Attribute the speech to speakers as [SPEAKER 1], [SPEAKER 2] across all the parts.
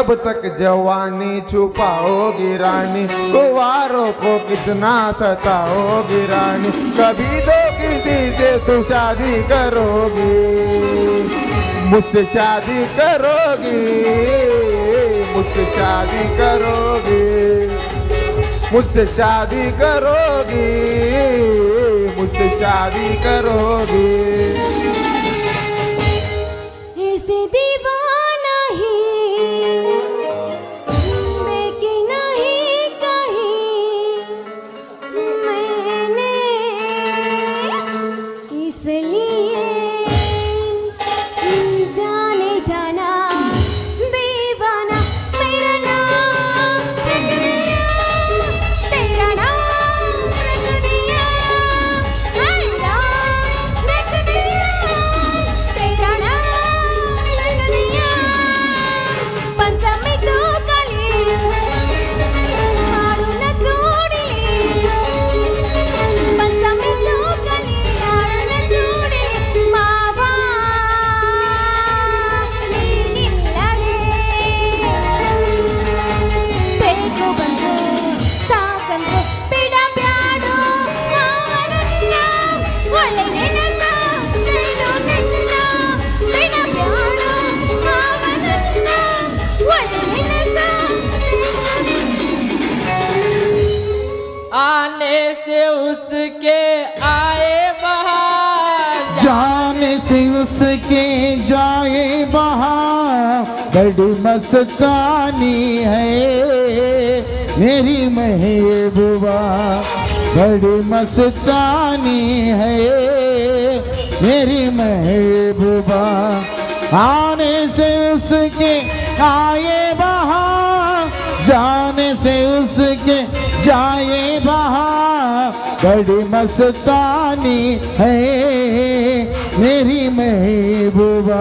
[SPEAKER 1] कब तक जवानी छुपाओगी रानी? कुवारों को कितना सताओगी रानी? कभी तो किसी से तू शादी करोगी। मुझसे शादी करोगी। मुझसे शादी करोगी। मुझसे शादी करोगी। मुझसे शादी करोगी।
[SPEAKER 2] मस्तानी है, मेरी महबूबा। बड़ी मस्तानी है, मेरी महबूबा। आने से उसके आए बहार, जाने से उसके जाए बहार। बड़ी मस्तानी है, मेरी महबूबा।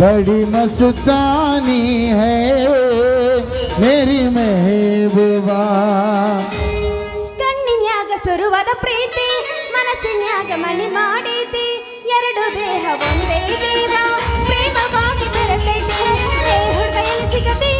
[SPEAKER 2] बड़ी मस्तानी है मेरी महबूबा
[SPEAKER 3] ಕಣ್ಣಿನ್ಯಾಗ ಸುರುವಾದ ಪ್ರೀತಿ ಮನಸ್ಸಿನ್ಯಾಗ ಮನೆ ಮಾಡೈತಿ ಎರಡು ದೇಹ ಒಂದೇ ದೇವ ಪ್ರೇಮವಾಗಿ ಬೆರೆತೈತಿ ಏ ಹುಡುಗ ಎಲ್ಲಿ ಸಿಗತಿ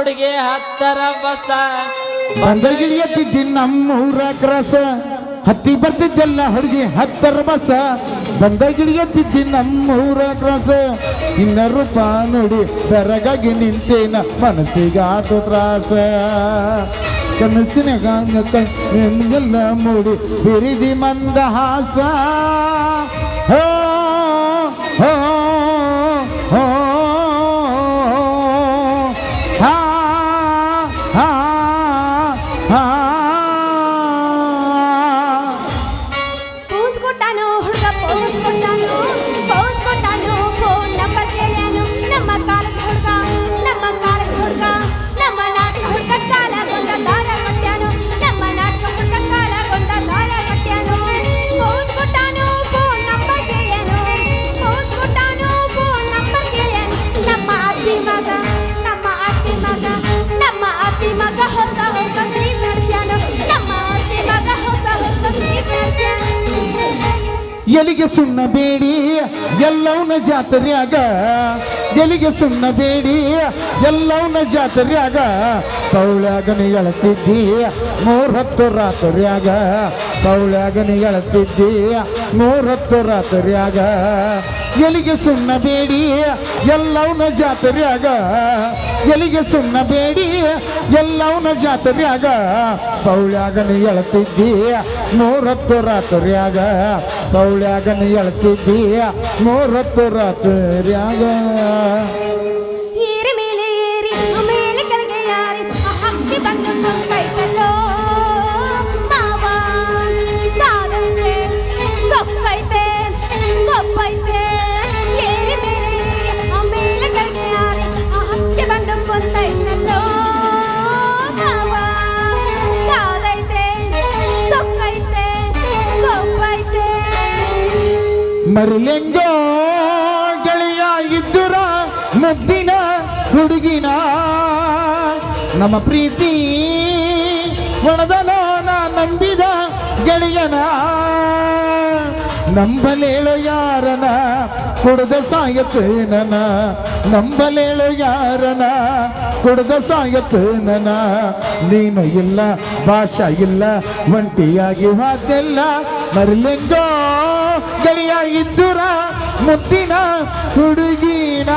[SPEAKER 3] ಹುಡುಗಿ
[SPEAKER 4] ಹತ್ತರ ಬಸ.
[SPEAKER 2] ಬಂದಗಿಳಿಯತ್ತಿದ್ದಿ ನಮ್ಮೂರ ಕ್ರಸ. ಹತ್ತಿ ಬರ್ತಿದ್ದೆಲ್ಲ ಹುಡುಗಿ ಹತ್ತರ ಬಸ. ಬಂದಗಿಳಿಯತ್ತಿದ್ದಿ ನಮ್ಮೂರ ಕ್ರಸ. ಇನ್ನ ರೂಪ ನೋಡಿ, ಬೆರಗಾಗಿ ನಿಂತೇನ ಮನಸ್ಸಿಗಾತು ತ್ರಾಸ. ಕನಸಿನ ಗಾಂಗ ನಿಮ್ಗೆಲ್ಲ ಮೂಡಿ ಬಿರಿದಿ ಮಂದಹಾಸ ಹೋ ಹೋ, ಹಾ. ಎಲಿಗೆ ಸುಣ್ಣ ಬೇಡಿ ಜಾತ್ರೆಯಾಗ. ಗೆಲಿಗೆ ಸುಣ್ಣಬೇಡಿ ಸುಣ್ಣ ಬೇಡಿ ಎಲ್ಲವನ್ನ ಜಾತ್ರ್ಯಾಗ. ಕೌಳ್ಯಾಗನ ಎಳತಿದ್ದಿ ಮೂರತ್ತು ರಾತ್ರಿಯಾಗ. ಕೌಳ್ಯಾಗನ ಎಳತಿದ್ದಿ ಮೂರತ್ತು ರಾತ್ರಿಯಾಗ. ಎಲಿಗೆ ಸುಣ್ಣ ಬೇಡಿ ಜಾತ್ರೆ ಆಗ ಎಲಿಗೆ ಸುಣ್ಣ ಬೇಡಿ ಎಲ್ಲವನ್ನ ಜಾತ್ರ್ಯಾಗ. ಕೌಳ್ಯಾಗನ ಎಳತಿದ್ದಿ ಮೂರತ್ತು ರಾತ್ರಿಯಾಗ. ಕೌಳ್ಯಾಗನ ಎಳತಿದ್ದಿ ನೂರತ್ತು ರಾತ್ರಿಯಾಗ. ನಮ್ಮ ಪ್ರೀತಿ ಒಣದನ ನಾ ನಂಬಿದ ಗೆಳೆಯನ. ನಂಬಲೇಳು ಯಾರನ, ಕುಡ್ದ ಸಾಯತೇನನ ನಂಬಲೇಳು ಯಾರನ, ಕುಡ್ದ ಸಾಯತೇನನ ನೀನು ಇಲ್ಲ, ಭಾಷಾ ಇಲ್ಲ, ಒಂಟಿಯಾಗಿ ಹಾದೆಲ್ಲ ಮರಲಿಂಗೋ ಗೆಳೆಯ ಇದ್ದುರ, ಮುದ್ದಿನ ಹುಡುಗಿನ.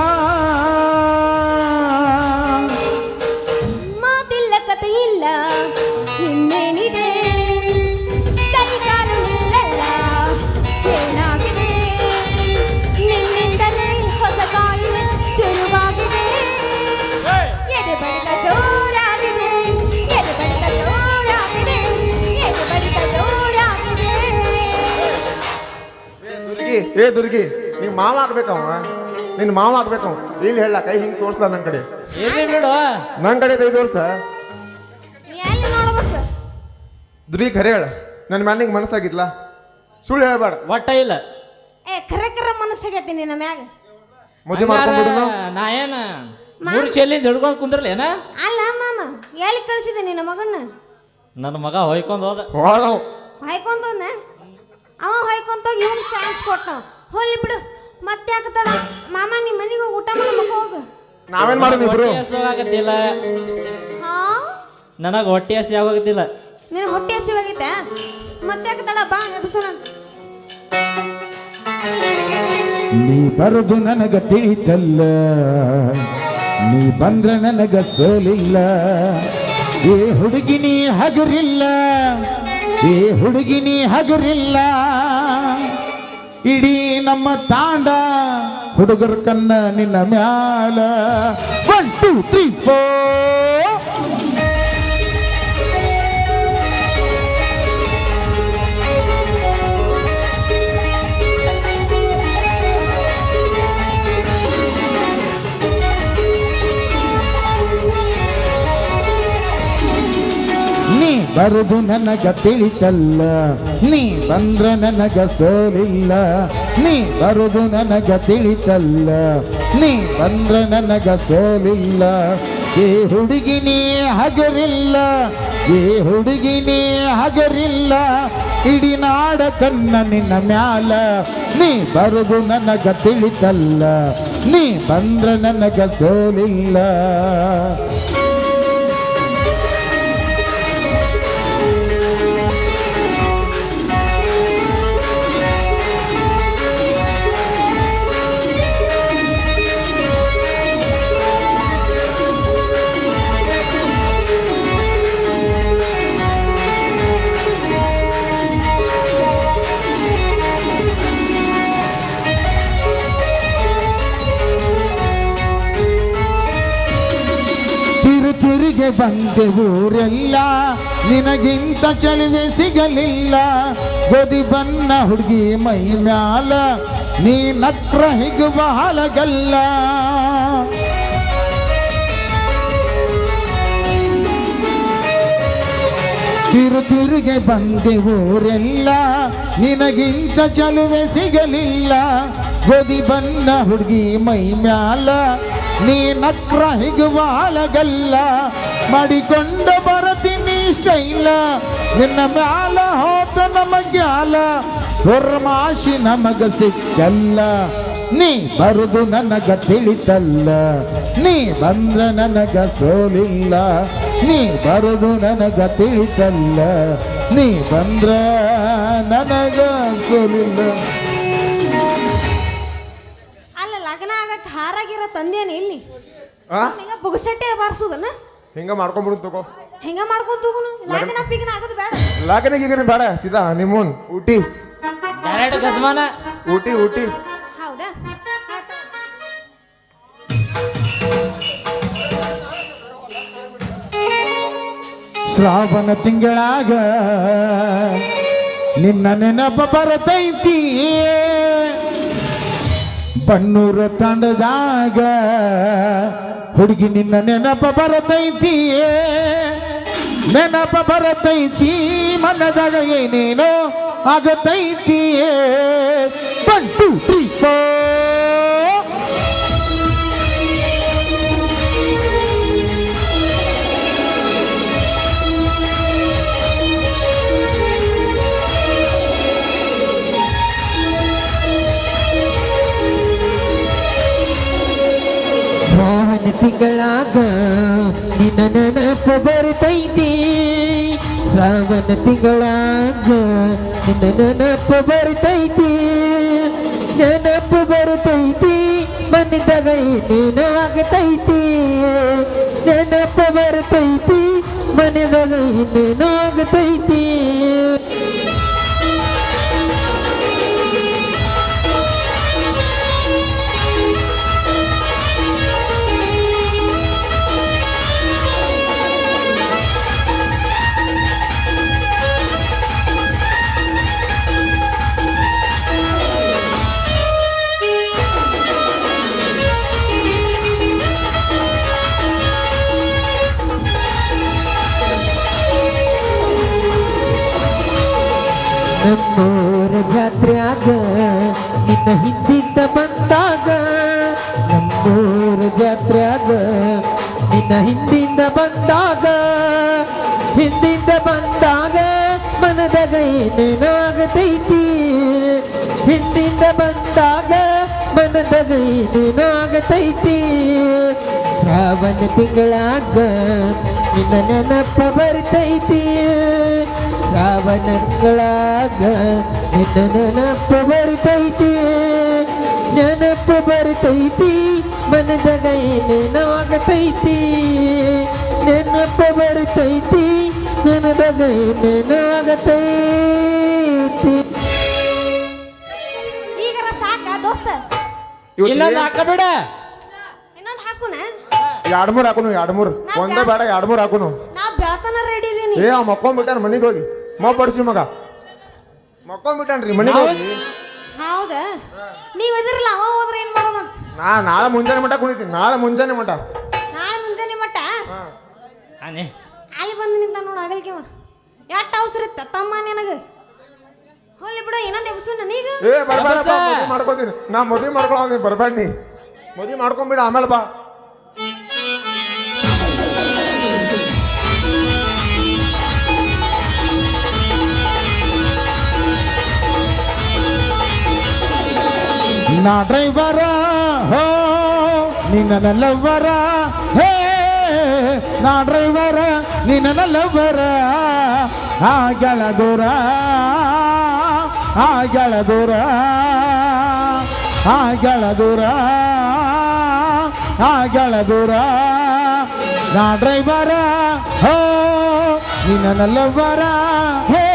[SPEAKER 1] ಏ ದುರ್ಗಿ ನೀ ಮಾವ ಆಗ್ಬೇಕವ ನಿನ್ ಮಾವ ಆಗ್ಬೇಕು ಇಲ್ಲಿ ಹೇಳ ಕೈ ಹಿಂಗ್ ತೋರ್ಸ್ಲ ನನ್ ಕಡೆ.
[SPEAKER 4] ಇರ್ಲಿ ಬಿಡು
[SPEAKER 1] ನನ್ ಕಡೆ ಕೈ ತೋರ್ಸ.
[SPEAKER 3] ಎಲ್ಲಿ ನೋಡ್ಬೇಕು?
[SPEAKER 1] ದುರ್ಗಿ ಖರೆ ಹೇಳ. ನನ್ನ ಮ್ಯಾಲ ನಿಂಗೆ ಮನಸ್ಸಾಗಿದ್ಲ? ಸುಳ್ಳು ಹೇಳ್ಬೇಡ.
[SPEAKER 4] ಒಟ್ಟ ಇಲ್ಲ.
[SPEAKER 3] ಏ ಖರೆ ಖರೆ ಮನಸ್ಸಾಗೈತಿ ನಿನ್ನ ಮ್ಯಾಗ.
[SPEAKER 1] ಮದುವೆ ಮಾಡ್ಕೊಂಡ್ಬಿಡು ನಾವು.
[SPEAKER 4] ನಾ ಏನ? ಮೂರು ಚೆಲ್ಲಿಂದ ಹಿಡ್ಕೊಂಡು ಕುಂದ್ರಲೇನ
[SPEAKER 3] ಅಲ್ಲ ಮಾಮ ಎಲ್ಲಿ ಕಳ್ಸಿದೆ ನಿನ್ನ ಮಗನ್ನ?
[SPEAKER 4] ನನ್ನ ಮಗ ಹೊಯ್ಕೊಂಡು ಹೋದ.
[SPEAKER 1] ಹೋಗವ್
[SPEAKER 3] ಹೊಯ್ಕೊಂತಂದ ಅವ ಹೊಯ್ಕೊಂತ ಇವನ್ ಚಾನ್ಸ್ ಕೊಟ್ಟ ಹೋಲಿ ಬಿಡು. ಮತ್ತೆ ತಡ? ಮಾಮ ನಿಮ್ಮ ಮನೆಗೆ ಹೋಗಿ ಊಟ ಮಾಡಿ ಹೋಗ.
[SPEAKER 1] ನಾವೇನ್ ಮಾಡೋದು ಇಬ್ರು?
[SPEAKER 4] ಹೊಟ್ಟೆ ಹಸಿ
[SPEAKER 3] ಹಾ?
[SPEAKER 4] ನನಗೆ ಹೊಟ್ಟೆ ಹಸಿ ಆಗೋಗತ್ತಿಲ್ಲ
[SPEAKER 3] ನಿನ್ನ ಹೊಟ್ಟೆ ಹಸಿವಾಗೈತೆ ಮತ್ತೆ ತಡ? ಬಾ ಎಬ್ಸೋಣ
[SPEAKER 2] ನೀ ಬರದು ನನಗ ತಿಳಿತಲ್ಲ. ನೀ ಬಂದ್ರ ನನಗ ಸೋಲಿಲ್ಲ. ಈ ಹುಡುಗಿ ನೀ ಹಗುರಿಲ್ಲ. ಏ ಹುಡುಗಿನಿ ಹಗುರಿಲ್ಲ. ಇಡೀ ನಮ್ಮ ತಾಂಡ ಹುಡುಗರ ಕನ್ನ ನಿನ್ನ ಮ್ಯಾಲ. ಒನ್ ಟೂ ತ್ರೀ ಫೋರ್ ಬರುದು ನನಗ ತಿಳಿತಲ್ಲ. ನೀ ಬಂದ್ರ ನನಗ ಸೋಲಿಲ್ಲ. ನೀ ಬರುದು ನನಗ ತಿಳಿತಲ್ಲ. ನೀ ಬಂದ್ರ ನನಗ ಸೋಲಿಲ್ಲ. ಈ ಹುಡುಗಿನೇ ಹಗರಿಲ್ಲ. ಏ ಹುಡುಗಿನೇ ಹಗರಿಲ್ಲ. ಇಡೀ ನಾಡ ನಿನ್ನ ಮ್ಯಾಲ. ನೀ ಬರುದು ನನಗ ತಿಳಿತಲ್ಲ. ನೀ ಬಂದ್ರ ನನಗ ಸೋಲಿಲ್ಲ. ತಿರು ತಿರುಗೆ ಬಂದೆ ಊರೆಲ್ಲ, ನಿನಗಿಂತ ಚಲುವೆ ಸಿಗಲಿಲ್ಲ. ಗೋಧಿ ಬನ್ನ ಹುಡುಗಿ ಮೈ ಮ್ಯಾಲ ನೀ ನಕ್ರ ಹಿಗುವ ಹಲಗಲ್ಲ. ತಿರು ತಿರುಗೆ ಬಂದೆ ಊರೆಲ್ಲ, ನಿನಗಿಂತ ಚಲುವೆ ಸಿಗಲಿಲ್ಲ. ಗೋಧಿ ಬನ್ನ ಹುಡುಗಿ ಮೈ ಮ್ಯಾಲ ನೀ ನಕ್ರ ಹಿಗುವಾಲಗಲ್ಲ ಮಾಡಿಕೊಂಡ ಬರತೀನಿ ಸ್ಟೈಲ ನಿನ್ನ ಮ್ಯಾಲ ಹೋತ ನಮಗ್ಯಾಲ ಹೊರ್ಮಾಶಿ ನಮಗ ಸಿಕ್ಕಲ್ಲ ನೀ ಬರುದು ನನಗ ತಿಳಿತಲ್ಲ ನೀ ಬಂದ್ರ ನನಗ ಸೋಲಿಲ್ಲ ನೀ ಬರುದು ನನಗ ತಿಳಿತಲ್ಲ ನೀ ಬಂದ್ರ ನನಗ ಸೋಲಿಲ್ಲ
[SPEAKER 3] ಹಾರಾಗಿರೋ ತಂದೇನು ಇಲ್ಲಿ.
[SPEAKER 1] ಆ?
[SPEAKER 3] ಹಿಂಗ ಬುಗಸಟ್ಟೆ ಬಾರಿಸೋದನ್ನ?
[SPEAKER 1] ಹಿಂಗ ಮಾಡ್ಕೊಂಡ್ಬಿಡು ತಗೋ.
[SPEAKER 3] ಹಿಂಗ ಮಾಡ್ಕೊಂಡ್ ತಗೋನು. ಲಗ್ನ ಪಿಗ್ನ ಆಗೋದು ಬೇಡ.
[SPEAKER 1] ಲಾಗನೆ ಗೀಗನೆ ಬೇಡ ಸೀದಾ ನಿಮ್ಮೂನ್. ಊಟಿ.
[SPEAKER 4] ಡೈರೆಕ್ಟ್ ಗಜಮಾನ.
[SPEAKER 1] ಊಟಿ ಊಟಿ.
[SPEAKER 3] ಹೌದಾ?
[SPEAKER 2] ಶ್ರಾವಣ ತಿಂಗಳಾಗ ನಿನ್ನ ನೆನಪ ಬರತೈತಿ. ಬಣ್ಣೂರ ತಂಡದಾಗ ಹುಡುಗಿ ನಿನ್ನ ನೆನಪ ಬರತೈತಿ ನೆನಪ ಬರತೈತಿ, ಮನದಾಗ ಏನೇನೋ ಆಗತೈತಿ one two three four
[SPEAKER 5] Shravana ತಿಂಗಳಾಗ ನಿನ್ನ ನೆನಪ ಬರ್ತೈತಿ. ಶ್ರಾವಣ ತಿಂಗಳಾಗ ನಿನ್ನ ನೆನಪ ಬರ್ತೈತಿ. ನೆನಪ ಬರ್ತೈತಿ, ಮನದಾಗ ಏನೇನೋ ಆಗತೈತಿ ನೆನಪ ಬರ್ತೈತಿ, ಮನದಾಗ ಏನೇನೋ ಹಿಂದಿಂದ ಬಂದಾಗ, ನಮ್ಮೂರ ಜಾತ್ರ್ಯಾಗ, ನಿನ್ನ ಹಿಂದಿಂದ ಬಂದಾಗ ಹಿಂದಿಂದ ಬಂದಾಗ ಮನದಾಗ ಏನೇನಾಗತೈತಿ ಹಿಂದಿಂದ ಬಂದಾಗ ಮನದಾಗ ಏನೇನಾಗತೈತಿ ಶ್ರಾವಣ ತಿಂಗಳಾಗ ನಿನ್ನ ನೆನಪ ಬರ್ತೈತಿ. ಶ್ರಾವಣ ತಿಂಗಳಾಗ ನಿನ್ನ ನೆನಪ ಬರ್ತೈತಿ ನೆನಪ ಬರ್ತೈತಿ ಮನದಾಗ ಏನೇನಾಗತೈತಿ ನೆನಪು ಬರ್ತೈತಿ ನನದಾಗ ಏನೇನಾಗತೈತಿ
[SPEAKER 3] ಈಗರ ಸಾಕ ದೋಸ್ತ.
[SPEAKER 4] ಇನ್ನೊಂದು ಹಾಕಬೇಡ
[SPEAKER 3] ಇನ್ನೊಂದು ಹಾಕುನ?
[SPEAKER 1] ಎರಡ್ ಮೂರ್ ಹಾಕುನು ಎರಡ್ ಮೂರ್. ಒಂದೇ ಬೇಡ ಎರಡ್ ಮೂರ್ ಹಾಕುನು.
[SPEAKER 3] ನಾ ಬೆಳತನ ರೆಡಿ ಇದೀನಿ.
[SPEAKER 1] ಏ ಅವ್ ಮಕ್ಕೊಂಡ್ಬಿಟ್ಟಾನ ಮನಿಗೆ ಹೋಗಿ. ಮಗ್ ಬಡ್ಸಿ ಮಗ. ಮಕ್ಕೊಂಡ್ಬಿಟ್ಟಾನ್ರಿ ಮನೆ
[SPEAKER 3] ಹೌದಾ? ನೀವ್ ಇದ್ರಲ್ಲ ಅವ ಹೋದ್ರೆ ಏನ್ ಮಾಡೋದಂತ
[SPEAKER 1] ನಾ ನಾಳೆ ಮುಂಜಾನೆ ಮಟ ಕುಣಿತೀನಿ ನಾಳೆ ಮುಂಜಾನೆ ಮಟ್ಟ
[SPEAKER 3] ನಾಳೆ ಮುಂಜಾನೆ ಮಟ್ಟ
[SPEAKER 4] ಆನೆ.
[SPEAKER 3] ಅಲ್ಲಿ ಬಂದು ನಿಂತ ನೋಡ ಆಗಲ್ಕಿವ ಎಷ್ಟು ಅವಸರ ಇತ್ತ ತಮ್ಮ ನಿನಗ? ಹೋಲಿ ಬಿಡ ಇನ್ನೊಂದು ಎಬ್ಸು ನನೀಗ
[SPEAKER 1] ಏ ಬರ್ಬೇಡ ಮಾಡ್ಕೋತೀನಿ. ನಾ ಮದುವೆ ಮಾಡ್ಕೊಳ ಬರ್ಬೇಡ ನೀ. ಮದುವೆ ಮಾಡ್ಕೊಂಬಿಡ ಆಮೇಲೆ ಬಾ.
[SPEAKER 2] ನಾ ಡ್ರೈವರ, ಹೋ ನಿನ್ನ ಲವ್ವರ ಹೇ, ನಾ ಡ್ರೈವರ ನಿನ್ನ ಲವ್ವರ ಆ ಗೆಳಗುರ ಆ ಗೆಳಗುರ ಆ ಗೆಳಗುರ ಆ ಗೆಳಗುರ ನಾ ಡ್ರೈವರ, ಹೋ ನಿನ್ನ ಲವ್ವರ ಹೇ,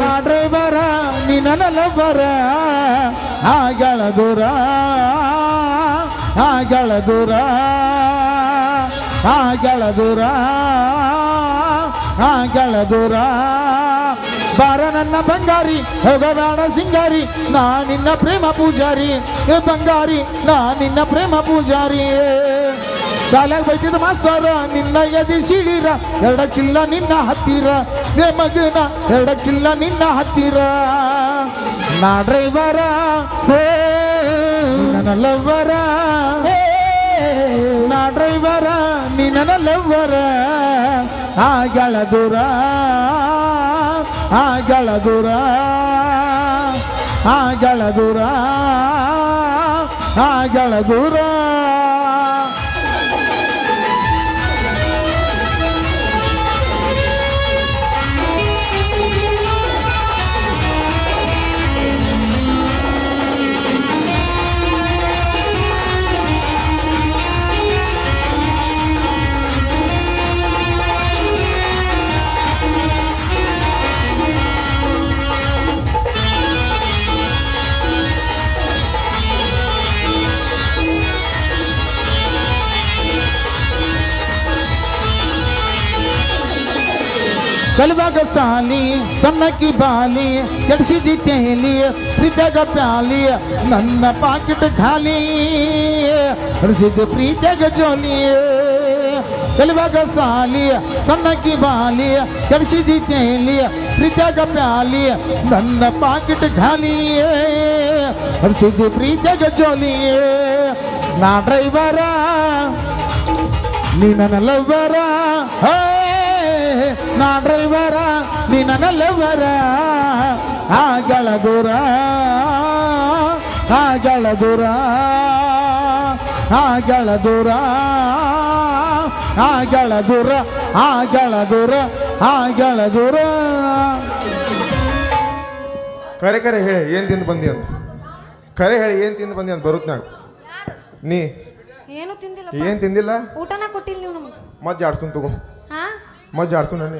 [SPEAKER 2] ನಾ ಡ್ರೈವರ ನಿನ್ನ ಲವ್ವರ ಆಗಳ ದೂರ ಆಗಳ ದೂರ ಆಗಳ ದೂರ ಆಗಳ ದೂರ. ಬಾರ ನನ್ನ ಬಂಗಾರಿ ಹೋಗಬೇಡ ಸಿಂಗಾರಿ, ನಾ ನಿನ್ನ ಪ್ರೇಮ ಪೂಜಾರಿ. ಬಂಗಾರಿ, ನಾ ನಿನ್ನ ಪ್ರೇಮ ಪೂಜಾರಿ. ಸಾಲಾಗ ಬೈತಿದ ಮಾಸ್ತಾರ, ನಿನ್ನ ಎದಿ ಸಿಡಿರ ಎರಡ ಚಿಲ್ಲ ನಿನ್ನ ಹತ್ತಿರ. ಏ ಮಗನ, ಎರಡ ಚಿಲ್ಲ ನಿನ್ನ ಹತ್ತಿರ. ನಾ ಡ್ರೈವರ ಹೇ ನನ್ನ ಲವ್ವರ ಹೇ ನಾ ಡ್ರೈವರ ನೀ ನನ್ನ ಲವ್ವರ ಆಗಳ ದೂರ ಆಗಳ ದೂರ ಆಗಳ ದೂರ ಕಲ್ವಾಗ ಸಾಲಿ ಸಣ್ಣಕ್ಕಿ ಬಾಲಿ ಕೆಡಿಸಿದಿ ತೇಲಿ ಪ್ರೀತಿಯಾಗ ಪ್ಯಾಲಿ ನನ್ನ ಪಾಕೆಟ್ ಖಾಲಿ ಹರಿಸಿದ ಪ್ರೀತಿಯಾಗ ಜೋಲಿ. ಕಲ್ವಾಗ ಸಾಲಿ ಸಣ್ಣಕ್ಕಿ ಬಾಲಿ ಕೆಡಿಸಿದಿ ತೇಲಿ ಪ್ರೀತಿಯಾಗ ಪ್ಯಾಲಿ ನನ್ನ ಪಾಕೆಟ್ ಖಾಲಿ ಹರಿಸಿದ್ದಿ ಪ್ರೀತಿಯಾಗ ಜೋಲಿ. ನಾ ಡ್ರೈವರ ನೀ ನನ್ನ ಲವ್ವರ ಹೇ, ನಾ ಡ್ರೈವರ ನೀ ಆ ಗೆಳಗುರ ಆ ದೂರ ಆ ಗೆಳಗುರ ಆ ಗೆಳಗುರ ಆ ಗೆಳಗುರ ಆ ಗೆಳಗುರ
[SPEAKER 1] ಕರೆ ಕರೆ ಹೇಳಿ ಏನು ತಿಂದು ಬಂದಿ ಅಂತ? ಕರೆ ಹೇಳಿ ಏನು ತಿಂದು ಬಂದಿ ಅಂತ ಬರುತ್ನಾಗ? ನೀ?
[SPEAKER 3] ಏನು ತಿಂದಿಲ್ಲ
[SPEAKER 1] ಏನು ತಿಂದಿಲ್ಲ?
[SPEAKER 3] ಊಟನ ಕೊಟ್ಟಿಲ್ಲ ನೀವು ನಮಗೆ.
[SPEAKER 1] ಮತ್ತೆ ಆಡ್ಸುನ್ ತಗೋ. ಮಜ್ಜ ಆಡ್ಸು ನೀ.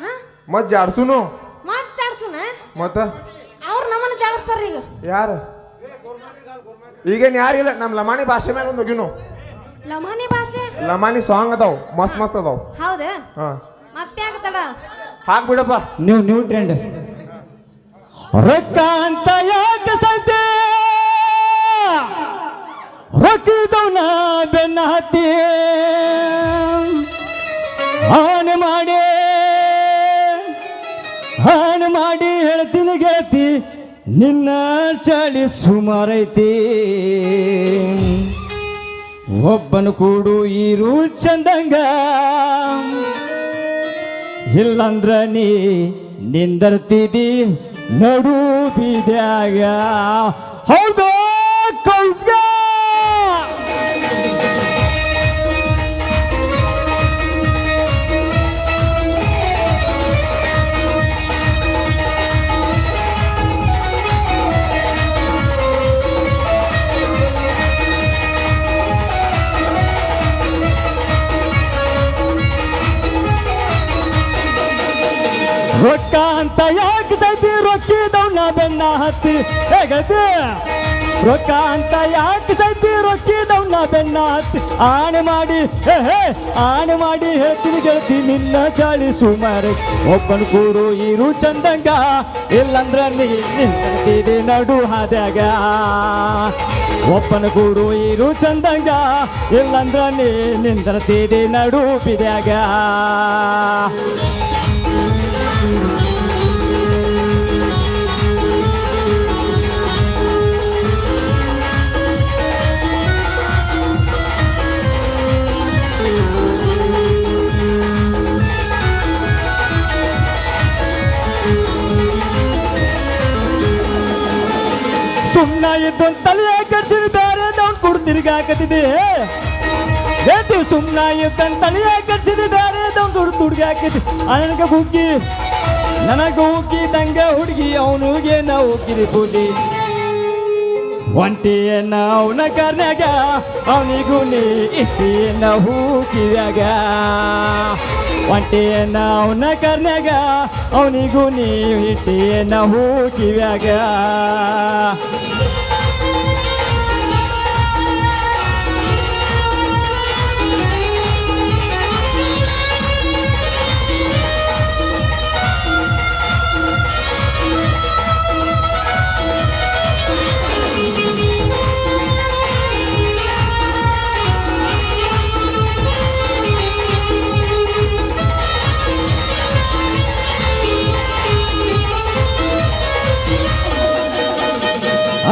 [SPEAKER 3] ಹಾ?
[SPEAKER 1] ಮಜ್ಜ ಆಡ್ಸುನು.
[SPEAKER 3] ಮಾತು ಜಾಡ್ಸುನ
[SPEAKER 1] ಮತ್ತ?
[SPEAKER 3] ಅವ್ರು ನಮ್ಮನ್ನ ಜಾಡಿಸ್ತಾರ ಈಗ.
[SPEAKER 1] ಯಾರು? ಈಗೇನು ಯಾರಿಲ್ಲ? ನಮ್ಮ ಲಮಾಣಿ ಭಾಷೆ ಮೇಲೆ ಒಂದು ಹೋಗಿನು.
[SPEAKER 3] ಲಮಾನಿ ಭಾಷೆ?
[SPEAKER 1] ಲಮಾಣಿ ಸಾಂಗ್ ಅದಾವ ಮಸ್ತ್ ಮಸ್ತ್ ಅದಾವ.
[SPEAKER 3] ಹೌದಾ?
[SPEAKER 1] ಹಾಂ.
[SPEAKER 3] ಮತ್ತೆ ಆಗ್ತಡ
[SPEAKER 1] ಹಾಕ್ಬಿಡಪ್ಪ
[SPEAKER 4] ನ್ಯೂ ನ್ಯೂ ಟ್ರೆಂಡ್ ರೊಕ್ಕ ಅಂತ ಯಾಕೆ ಸಂತೆ? ರೊಕ್ಕಿದವನ ಬೆನ್ನ ಹತ್ತಿ. ಹಾನಿ ಮಾಡಿ ಹೇಳ್ತೀನಿ ಗೆಳತಿ, ನಿನ್ನ ಚಳಿ ಸುಮಾರೈತಿ ಒಬ್ಬನು ಕೂಡು ಈರು ಚಂದಂಗ. ಇಲ್ಲಂದ್ರ ನೀ ನಿಂದರ್ತಿದಿ ನಡು ಬಿದ್ಯಾಗ. ಹೌದು ಕೌಸ್ಗ? ರೊಕ್ಕ ಅಂತ ಯಾಕೆ ಸೈತಿ ರೊಕ್ಕಿದವ್ನ ಬೆನ್ನ ಹತ್ತಿ? ಹೇಗತಿ ರೊಕ್ಕ ಅಂತ ಯಾಕೆ ಸೈತಿ ರೊಕ್ಕಿದವ್ನ ಬೆನ್ನ ಹತ್ತಿ? ಆಣೆ ಮಾಡಿ, ಹೇ ಆಣೆ ಮಾಡಿ ಹೇಳ್ತೀನಿ ಗೆಳತಿ ನಿನ್ನ ಚಾಳಿ ಸುಮಾರು. ಒಬ್ಬನ ಕೂಡು ಇರು ಚಂದಂಗ, ಇಲ್ಲಂದ್ರ ನೀ ನಿಂತಿದೆ ನಡು ಹಾದ್ಯಾಗ. ಒಪ್ಪನ ಕೂಡು ಇರು ಚಂದಂಗ, ಇಲ್ಲಂದ್ರ ನೀ ನಿಂತಿದೆ ನಡು ಬಿದ್ಯಾಗ. ತಿರ್ಗಾಕತಿದೆ ಹೇಳ್ತೀವಿ ಸುಮ್ನ ಇದ್ದೊಂದು ತಲೆಯ ಕಡ್ಸಿದ ಬೇರೆ ದೌಡ್ ಕುಡ್ ತುಡ್ಗಾಕತಿ ಅನಗ ಹುಗ್ಗಿ. ನನಗ ಹುಗ್ಗಿ, ತಂಗ ಹುಡುಗಿ ಅವನಿಗೆ ನಾವು ಹುಗ್ಗಿರಿ ಬುದ್ಧಿ ಒಂಟಿಯನ್ನ ಅವನ ಕರ್ನಾಗ ಅವನಿಗೂ ನೀ ಇಟ್ಟಿಯನ್ನ ಹೂಕಿವ್ಯಾಗ ಒಂಟಿಯನ್ನ ಅವನ ಕರ್ನಾಗ ಅವನಿಗೂ ನೀ ಇಟ್ಟಿಯನ್ನ ಹೂ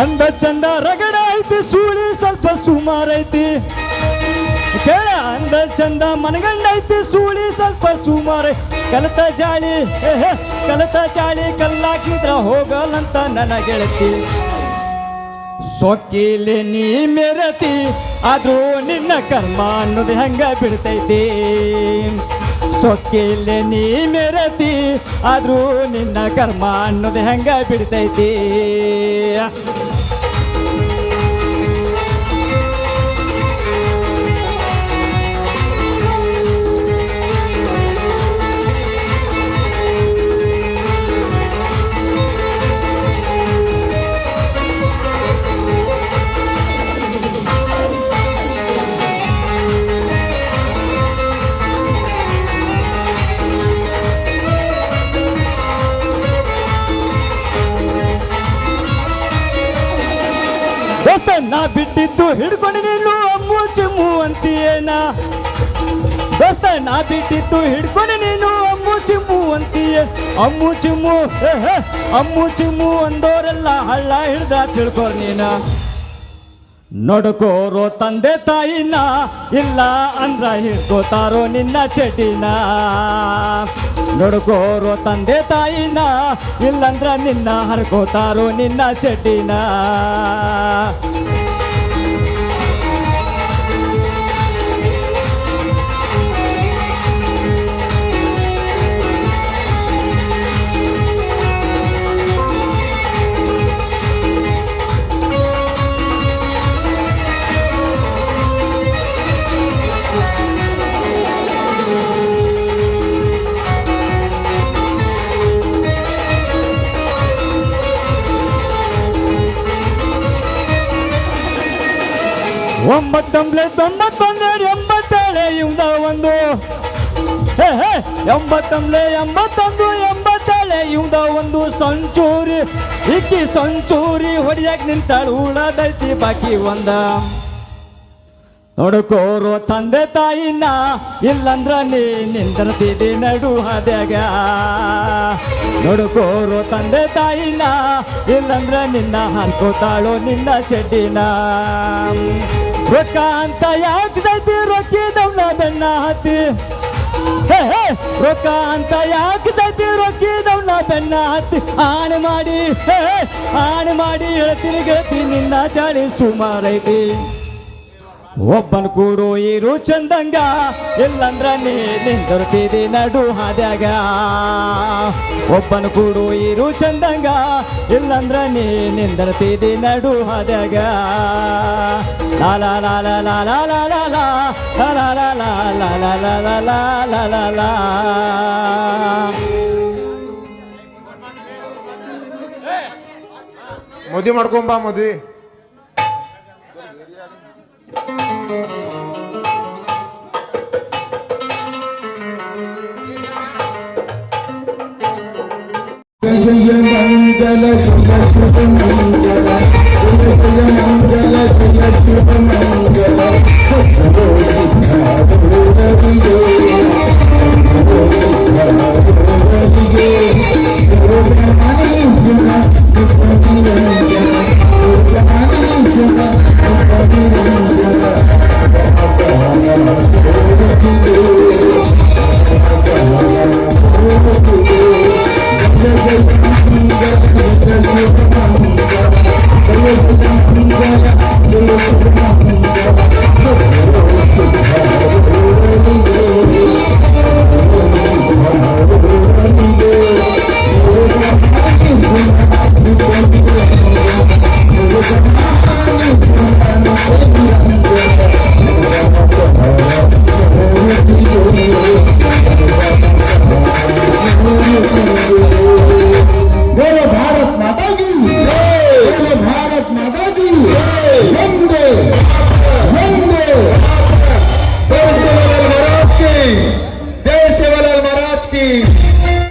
[SPEAKER 4] ಅಂದ ಚಂದ ರಗಡ ಐತಿ, ಸೂಳಿ ಸ್ವಲ್ಪ ಸುಮಾರೈತಿ ಕೇಳ, ಅಂದ ಚಂದ ಮನಗಂಡ ಐತಿ, ಸೂಳಿ ಸ್ವಲ್ಪ ಸುಮಾರ. ಕಲತ ಜಾಳಿ ಕಲತ ಜಾಳಿ, ಕಲ್ಲಾಕಿದ್ರ ಹೋಗಲಂತ ನನ್ನ ಗೆಳತಿ ಸೊಕ್ಕಿಲಿ ನೀ ಮೆರತಿ, ಆದ್ರೂ ನಿನ್ನ ಕರ್ಮ ಅನ್ನೋದು ಹೆಂಗ ಬಿಡ್ತೈತಿ. ಸೊಕ್ಕಿಲಿ ನೀ ಮೆರತಿ, ಆದ್ರೂ ನಿನ್ನ ಕರ್ಮ ಅನ್ನೋದು ಹೆಂಗ ಬಿಡ್ತೈತಿ. ಬಿಟ್ಟಿದ್ದು ಹಿಡ್ಕೊಂಡು ನೀನು ಅಮ್ಮು ಚಿಮ್ಮು ಅಂತೀಯೇನ ದೋಸ್ತ, ನಾ ಬಿಟ್ಟಿದ್ದು ಹಿಡ್ಕೊಂಡು ನೀನು ಅಮ್ಮು ಚಿಮ್ಮು ಅಂತೀಯ ಅಮ್ಮು ಚಿಮ್ಮು ಅಮ್ಮು ಚಿಮ್ಮು ಅಂದೋರೆಲ್ಲ ಹಳ್ಳ ಹಿಡ್ದ ತಿಳ್ಕೊರ್ ನೀನ? ನಡ್ಕೋರೋ ತಂದೆ ತಾಯಿನ, ಇಲ್ಲ ಅಂದ್ರ ಹಿಡ್ಕೋತಾರೋ ನಿನ್ನ ಚಟಿನ ನಡ್ಕೋರೋ ತಂದೆ ತಾಯಿನ, ಇಲ್ಲಂದ್ರ ನಿನ್ನ ಹರ್ಕೋತಾರೋ ನಿನ್ನ ಚಟಿನ ಒಂಬತ್ತೊಂಬ್ಲೆ ತೊಂಬತ್ತೊಂದೆರಡು ಎಂಬತ್ತೇಳೆ ಇವ್ದ ಒಂದು. ಎಂಬತ್ತೊಂಬ್ಲೆ ಎಂಬತ್ತೊಂದು ಎಂಬತ್ತೇಳೆ ಇವ್ದ ಒಂದು ಸಂಚೂರಿ. ಇಕ್ಕಿ ಸಂಚೂರಿ ಹೊಡಿಯಕ್ ನಿಂತಾಳು ದೈತಿ ಬಾಕಿ ಒಂದ. ನೋಡ್ಕೋರೋ ತಂದೆ ತಾಯಿನ, ಇಲ್ಲಂದ್ರ ನೀ ನಿಂದಿರ್ತಿದಿ ನಡು ಹಾದ್ಯಾಗ. ನೋಡ್ಕೋರೋ ತಂದೆ ತಾಯಿನ, ಇಲ್ಲಂದ್ರ ನಿನ್ನ ಹಾಕೋತಾಳೋ ನಿನ್ನ ಚಡ್ಡಿನ. ರೊಕ್ಕ ಅಂತ ಯಾಕೆ ಸೈತಿ? ರೊಕ್ಕಿದವ್ನ ಬೆನ್ನ ಹತ್ತಿ. ರೊಕ್ಕ ಅಂತ ಯಾಕೆ ಸೈತಿ? ರೊಕ್ಕಿದವ್ನ ಬೆನ್ನ ಹತ್ತಿ. ಆಣೆ ಮಾಡಿ ಆಣೆ ಮಾಡಿ ಹೇಳ್ತೀನಿ, ಗೆಳತಿ, ನಿನ್ನ ಚಾಳಿ ಸುಮಾರೈತಿ. ಒಬ್ಬನ ಕೂಡು ಇರು ಚಂದಂಗ ಇಲ್ಲಂದ್ರ ನೀ ನಿಂದಿರ್ತಿದಿ ನಡು ಹಾದ್ಯಾಗ ಒಬ್ಬನ ಕೂಡು ಇರು ಚಂದಂಗ ಇಲ್ಲಂದ್ರ ನೀ ನಿಂದಿರ್ತಿದಿ ನಡು ಹಾದ್ಯಾಗ ಲಾಲ ಲಾ ಲಾ ಲಾ ಲಾ ಲಾ ಲಾ ಲಾ ಲಾ ಲಾ ಲಾ ಲಾ ಲಾ ಲಾ ಲಾ ಲಾ ಲಾ ಲಾ ಲಾ
[SPEAKER 1] ಮದುವೆ ಮಾಡ್ಕೊಂಬಾ ಮದ್ವಿ
[SPEAKER 2] Thank you.